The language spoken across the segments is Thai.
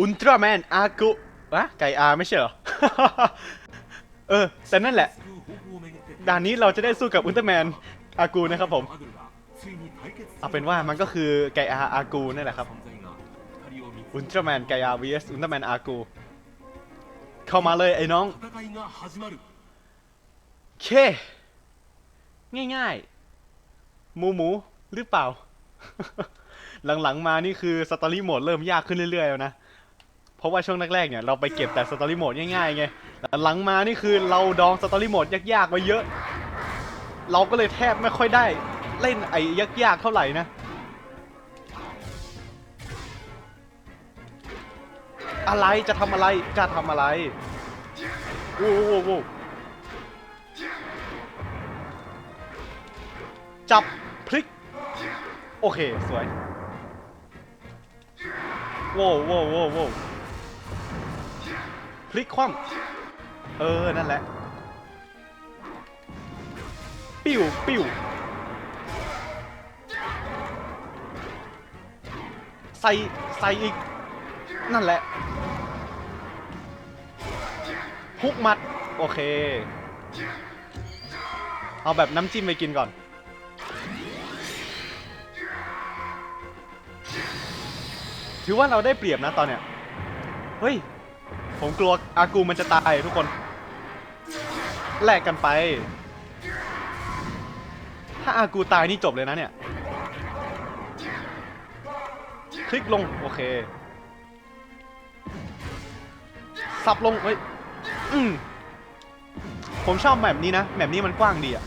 อุลตร้าแมนอากุวะไก่อาไม่ใช่เหรอ เออ แต่นั่นแหละ ด่านนี้เราจะได้สู้กับอุลตร้าแมนอากูนะครับผม เอาเป็นว่ามันก็คือไก่อาอากูนั่นแหละครับ อุลตร้าแมนไกอา vs อุลตร้าแมนอากู เข้ามาเลยไอ้น้อง เค ง่ายๆ หมูหมูหรือเปล่า หลังๆมานี่คือสตอรี่โหมดเริ่มยากขึ้นเรื่อยๆแล้วนะ เพราะว่าช่วงแรกๆเนี่ยเราไปเก็บแต่สตอรี่โหมดง่ายๆไงแต่หลังมานี่คือเราดองสตอรี่โหมดยากๆไว้เยอะ เราก็เลยแทบไม่ค่อยได้เล่นไอ้ยากๆเท่าไหร่นะอะไรจะทำอะไรจะทำอะไรโว้โว้วโว้วจับพลิก โอเค สวย โว้โว้วโว้วโว้ว พลิกคว่ำเออ นั่นแหละ ปิ้วปิ้วใส่ใส่อีก นั่นแหละฮุกมัด โอเค เอาแบบน้ำจิ้มไปกินก่อน ถือว่าเราได้เปรียบนะตอนเนี้ย เฮ้ย ผมกลัวอากูมันจะตายทุกคน แลกกันไป ถ้าอากูตายนี่จบเลยนะเนี่ย คลิกลง โอเค สับลง เฮ้ย อืมผมชอบแบบนี้นะแบบนี้มันกว้างดีอะ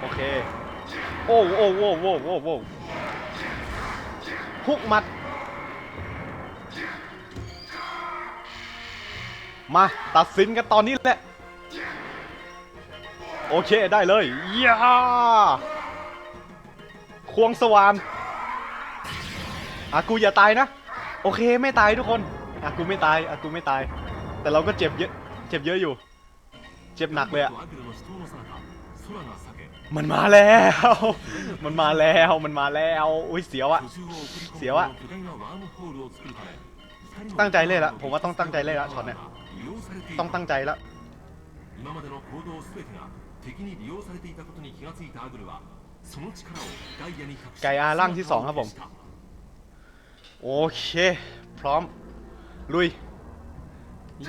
โอเค โอ้โอ้โว้โว้โว้โว้ฮุกมัด มาตัดสินกันตอนนี้แหละ โอเคได้เลยย่าควงสว่านอากูอย่าตายนะ โอเคไม่ตายทุกคนอากูไม่ตายอากูไม่ตาย แต่เราก็เจ็บเยอะ เจ็บเยอะอยู่ เจ็บหนักเลยอะมันมาแล้ว มันมาแล้ว มันมาแล้ว อุ้ยเสียวอะเสียวอะ ตั้งใจเล่นละ ผมว่าต้องตั้งใจเล่นละช็อตเนี้ย ต้องตั้งใจละ 今までの行動すべてが敵に利用されていたことに気がついたアグルはその力をガイアに託し ไกอาร่างที่สองครับผม โอเค พร้อม ลุย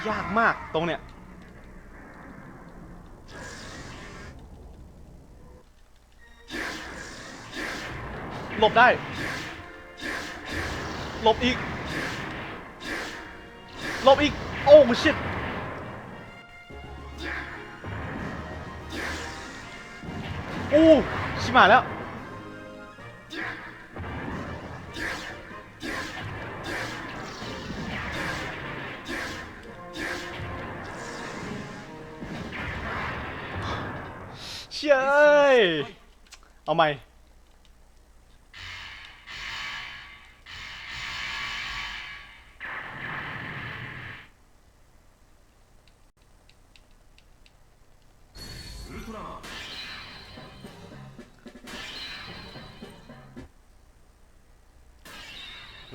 ยากมากตรงเนี้ย หลบได้ หลบอีก หลบอีก โอ้ชิตอู้ชิบหาแล้ว เชยเอาใหม่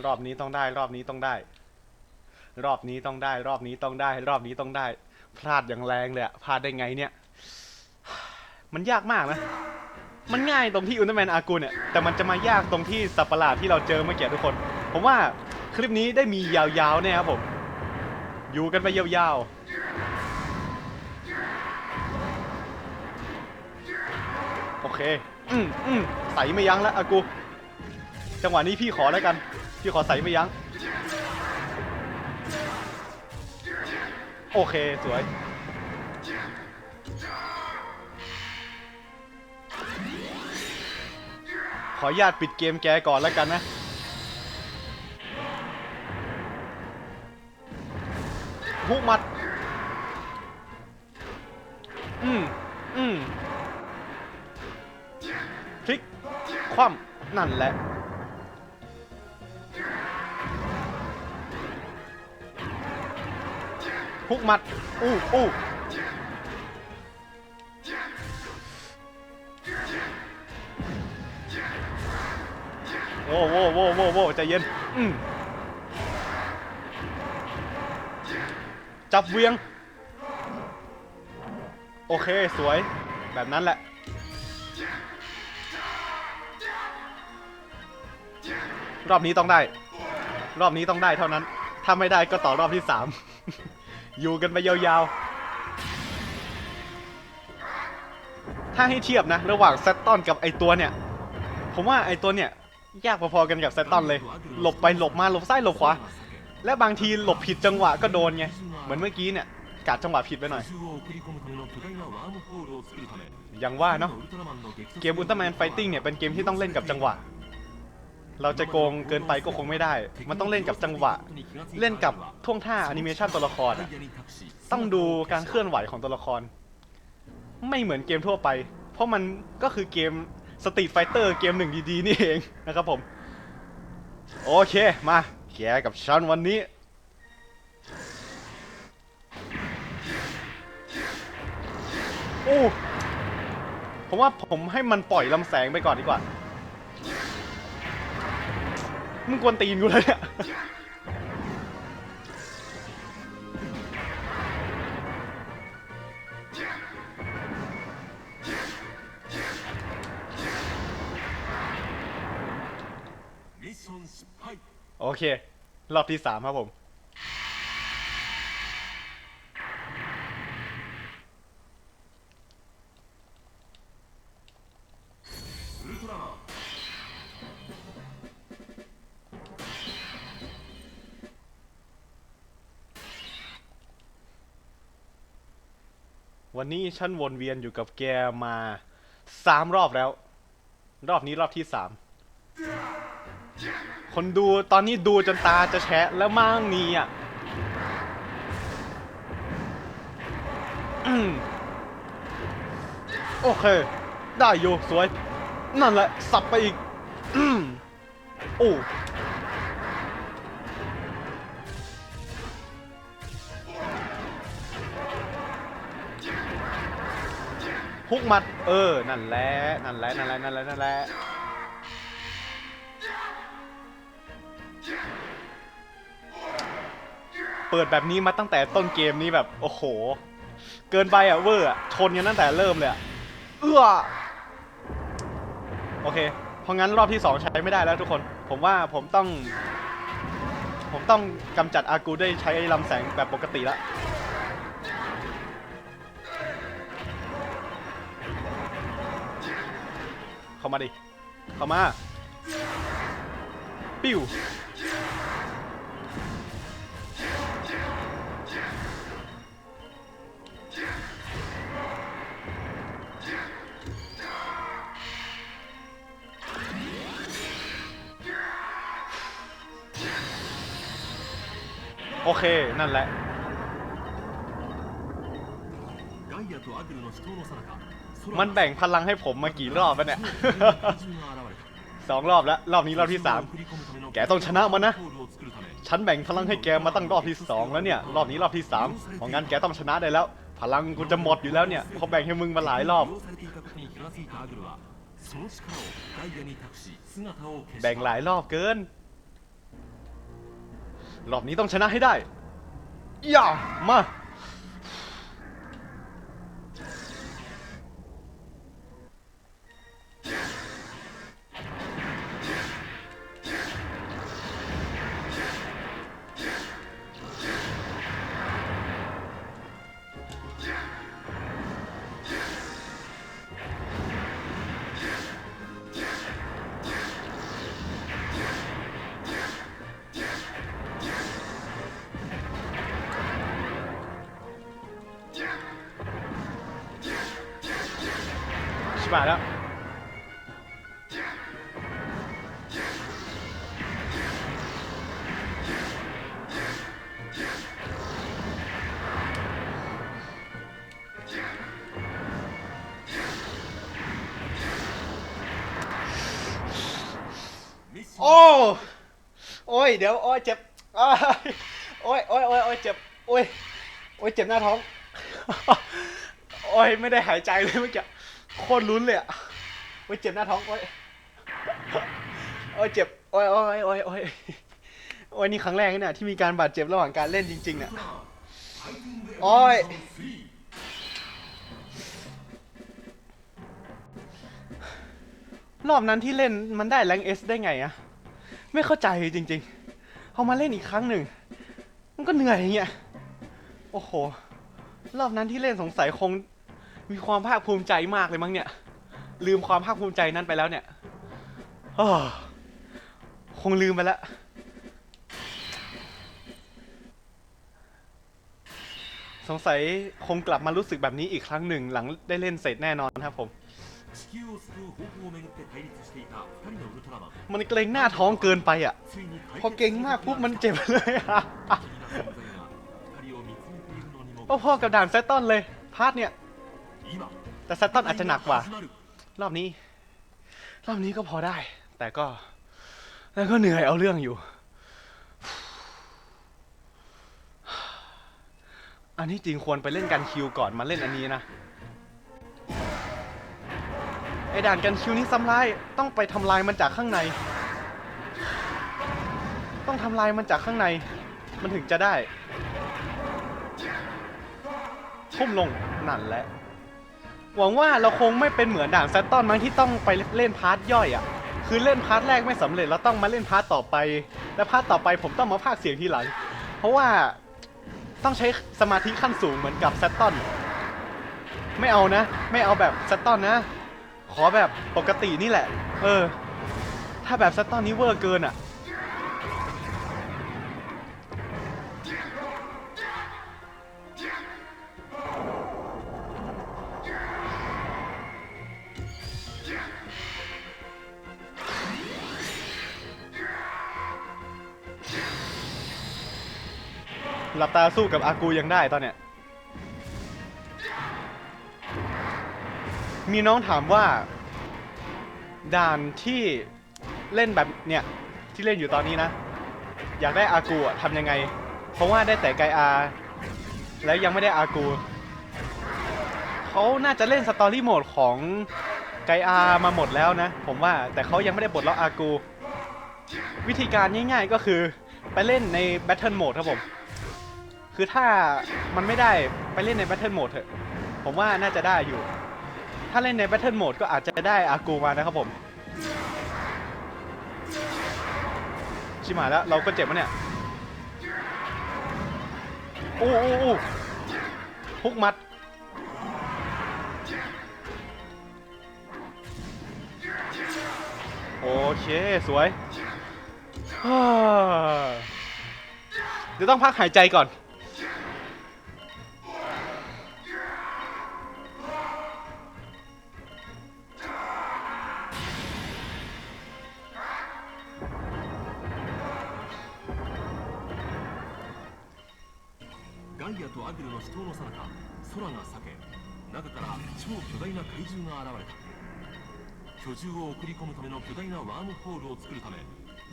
รอบนี้ต้องได้ รอบนี้ต้องได้ รอบนี้ต้องได้ รอบนี้ต้องได้ รอบนี้ต้องได้ พลาดอย่างแรงเลยอะพลาดได้ไงเนี่ย มันยากมากนะ มันง่ายตรงที่อุลตร้าแมนอากูเนี่ย แต่มันจะมายากตรงที่สัประหลาดที่เราเจอเมื่อกี้ทุกคน ผมว่าคลิปนี้ได้มียาวๆแน่ครับผม อยู่กันไปยาวๆโอเค อืมอืมใส่ไม่ยั้งแล้วอากู จังหวะนี้พี่ขอแล้วกัน พี่ขอใส่ไม่ยั้ง โอเค สวย ขออนุญาตปิดเกมแกก่อนแล้วกันนะฮุกมัด อืม อืมพลิก คว่ำนั่นแหละ ฮุกมัด อู้อู้โว้โว้โว้โว้โว้ใจเย็นอืจับเวียง โอเค สวย แบบนั้นแหละ รอบนี้ต้องได้ รอบนี้ต้องได้เท่านั้น ถ้าไม่ได้ก็ต่อรอบที่สาม อยู่กันไปยาวๆ ถ้าให้เทียบนะ ระหว่างแซตตอนกับไอตัวเนี่ย ผมว่าไอตัวเนี่ยยากพอๆกันกับแซตตอนเลย หลบไปหลบมาหลบซ้ายหลบขวา และบางทีหลบผิดจังหวะก็โดนไง เหมือนเมื่อกี้เนี่ยกาดจังหวะผิดไปหน่อย อย่างว่าเนาะ เกมอุลตร้าแมนไฟติ้งเนี่ยเป็นเกมที่ต้องเล่นกับจังหวะ เราจะโกงเกินไปก็คงไม่ได้ มันต้องเล่นกับจังหวะ เล่นกับท่วงท่าแอนิเมชันตัวละครอะต้องดูการเคลื่อนไหวของตัวละคร ไม่เหมือนเกมทั่วไป เพราะมันก็คือเกมสตรีทไฟเตอร์เกมหนึ่งดีๆนี่เองนะครับผม โอเคมาแกกับฉันวันนี้ โอ้ผมว่าผมให้มันปล่อยลำแสงไปก่อนดีกว่า มึงกวนตีนกูเลยเนี่ย โอเค รอบที่สามครับผม วันนี้ฉันวนเวียนอยู่กับแกมาสามรอบแล้ว รอบนี้รอบที่สามคนดูตอนนี้ดูจนตาจะแฉะแล้วมั่งนี่อะอโอเค ได้อยู่สวย นั่นแหละ สับไปอีกอโอ้ ฮุกมัด เออ นั่นแหละ นั่นแหละ นั่นแหละ นั่นแหละ นั่นแหละ เปิดแบบนี้มาตั้งแต่ต้นเกมนี้แบบ โอ้โห เกินไปอะเวอร์อะ ชนกันตั้งแต่เริ่มเลยอะ เอื้อ โอเค เพราะงั้นรอบที่สองใช้ไม่ได้แล้วทุกคน ผมว่าผมต้อง ผมต้องกำจัดอากูด้วยใช้ลำแสงแบบปกติละ เข้ามาดิ เข้ามา ปิ้ว โอเค นั่นแหละ ガイアとアグルの死闘のさなか มันแบ่งพลังให้ผมมากี่รอบแล้วเนี่ย สองรอบแล้ว รอบนี้รอบที่สามแกต้องชนะมันนะ ฉันแบ่งพลังให้แกมาตั้งรอบที่สองแล้วเนี่ย รอบนี้รอบที่สามของงานแกต้องชนะได้แล้ว พลังกูจะหมดอยู่แล้วเนี่ยพอแบ่งให้มึงมาหลายรอบ แบ่งหลายรอบเกิน รอบนี้ต้องชนะให้ได้ย่ามา บาทแล้ว โอ้โอ้ย เดี๋ยว โอ้ย เจ็บ โอ้ย โอ้ยโอ้ยโอ้ยเจ็บ โอ้ย โอ้ย เจ็บหน้าท้อง โอ้ย ไม่ได้หายใจเลยเมื่อกี้ โคตรลุ้นเลยอะโอ้ยเจ็บหน้าท้องโอ้ยโอ้ยเจ็บโอ้ยโอ้ยโอ้ยโอ้ยโอ้ยนี่ครั้งแรกเนี่ยที่มีการบาดเจ็บระหว่างการเล่นจริงๆเนี่ยโอ้ยรอบนั้นที่เล่นมันได้แรงเอสได้ไงอะไม่เข้าใจจริงๆเอามาเล่นอีกครั้งหนึ่ง มันก็เหนื่อยอย่างเงี้ย โอ้โห รอบนั้นที่เล่นสงสัยคง มีความภาคภูมิใจมากเลยมั้งเนี่ย ลืมความภาคภูมิใจนั้นไปแล้วเนี่ยคงลืมไปแล้วสงสัยคงกลับมารู้สึกแบบนี้อีกครั้งหนึ่งหลังได้เล่นเสร็จแน่นอนครับผม มันเกรงหน้าท้องเกินไปอะ พอเก่งมากปุ๊บมันเจ็บเลยอะ ก็พอกับด่านแซตตอนเลย พาร์ทเนี่ย แต่ซัตตันอาจจะหนักกว่า รอบนี้ รอบนี้ก็พอได้ แต่ก็ แล้วก็เหนื่อยเอาเรื่องอยู่ อันนี้จริงควรไปเล่นกันคิวก่อนมาเล่นอันนี้นะ ไอ้ด่านกันคิวนี้ซ้ำร้าย ต้องไปทำลายมันจากข้างใน ต้องทำลายมันจากข้างใน มันถึงจะได้ทุ่มลงนั่นแหละ หวังว่าเราคงไม่เป็นเหมือนด่านแซตตอนมั้งที่ต้องไปเล่นพาร์ทย่อยอะ คือเล่นพาร์ทแรกไม่สำเร็จแล้วต้องมาเล่นพาร์ทต่อไป และพาร์ทต่อไปผมต้องมาพากเสียงทีหลัง เพราะว่าต้องใช้สมาธิขั้นสูงเหมือนกับแซตตอน ไม่เอานะ ไม่เอาแบบแซตตอนนะ ขอแบบปกตินี่แหละ เออ ถ้าแบบแซตตอนนี้เวอร์เกินอะ หลับตาสู้กับอากูยังได้ตอนเนี้ย มีน้องถามว่า ด่านที่เล่นแบบเนี่ยที่เล่นอยู่ตอนนี้นะ อยากได้อากูอะทำยังไง เพราะว่าได้แต่ไกอาแล้วยังไม่ได้อากูเขาน่าจะเล่นสตอรี่โหมดของไกอามาหมดแล้วนะ ผมว่าแต่เขายังไม่ได้บทล็อกอากู วิธีการง่ายๆก็คือไปเล่นใน Battle Mode ครับผม คือถ้ามันไม่ได้ไปเล่นใน Battle Mode เถอะ ผมว่าน่าจะได้อยู่ ถ้าเล่นใน Battle Mode ก็อาจจะได้อากูมานะครับผม ชิมาแล้วเราก็เจ็บมะเนี่ยอู้อู้อู้ฮุกมัด โอเค สวย เดี๋ยวต้องพักหายใจก่อน ガイアとアグルの死闘のさなか空が裂け中から超巨大な怪獣が現れた巨獣を送り込むための巨大なワームホールを作るため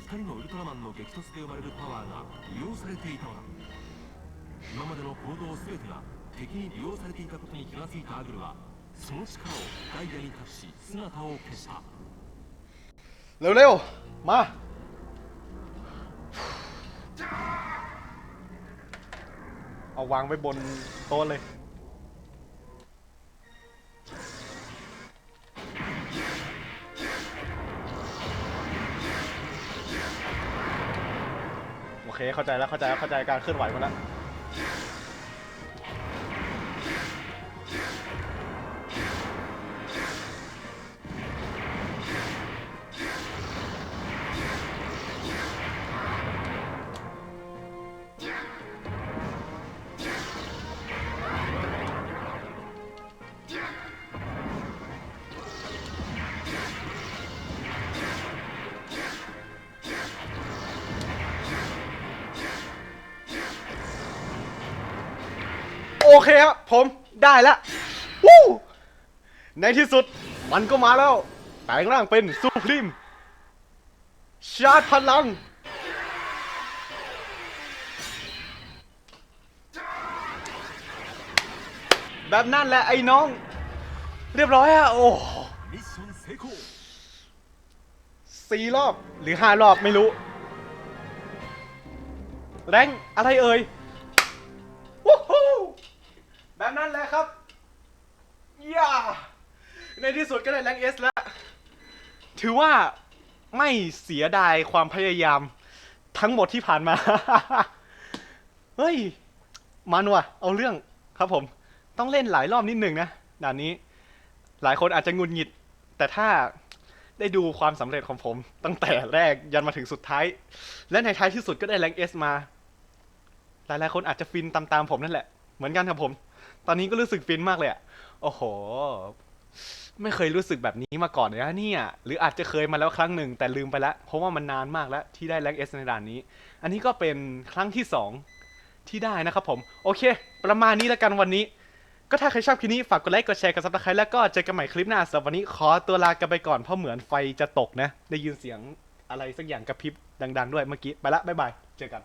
2人のウルトラマンの激突で生まれるパワーが利用されていたのだ今までの行動全てが敵に利用されていたことに気がついたアグルはその力をガイアに託し姿を消した เร็วๆ มา เอาวางไว้บนโต๊ะเลย โอเคเข้าใจแล้วเข้าใจแล้วเข้าใจการเคลื่อนไหวมาแล้ว โอเคครับผมได้แล้วู้ในที่สุดมันก็มาแล้วแต่งร่างเป็นซูพรีมชาร์จพลัง แบบนั่นแหละไอ้น้อง เรียบร้อยอะโอ้สี่รอบหรือห้ารอบไม่รู้ แรงอะไรเอ่ย แบบนั้นแหละครับย่าในที่สุดก็ได้แรงเอสแล้ว ถือว่าไม่เสียดายความพยายาม ทั้งหมดที่ผ่านมา เฮ้ย มันว่ะ เอาเรื่องครับผม ต้องเล่นหลายรอบนิดหนึ่งนะด่านนี้ หลายคนอาจจะงุนหงิด แต่ถ้าได้ดูความสำเร็จของผม ตั้งแต่แรกยันมาถึงสุดท้าย และในท้ายที่สุดก็ได้แรงเอสมา หลายๆคนอาจจะฟินตามๆผมนั่นแหละ เหมือนกันครับผม ตอนนี้ก็รู้สึกฟินมากเลยอะโอ้โห ไม่เคยรู้สึกแบบนี้มาก่อนเลยนะเนี่ย หรืออาจจะเคยมาแล้วครั้งหนึ่งแต่ลืมไปแล้ว เพราะว่ามันนานมากแล้วที่ได้แรงเอสในด่านนี้ อันนี้ก็เป็นครั้งที่สองที่ได้นะครับผม โอเค ประมาณนี้แล้วกันวันนี้ ก็ถ้าใครชอบคลิปนี้ฝากกดไลค์ กดแชร์ กดซับสไครต์แล้วก็เจอกันใหม่คลิปหน้าสำหรับวันนี้ขอตัวลากันไปก่อนเพราะเหมือนไฟจะตกนะ ได้ยินเสียงอะไรสักอย่างกระพริบดัง ๆ ด้วยเมื่อกี้ ไปละบ๊ายบาย เจอกัน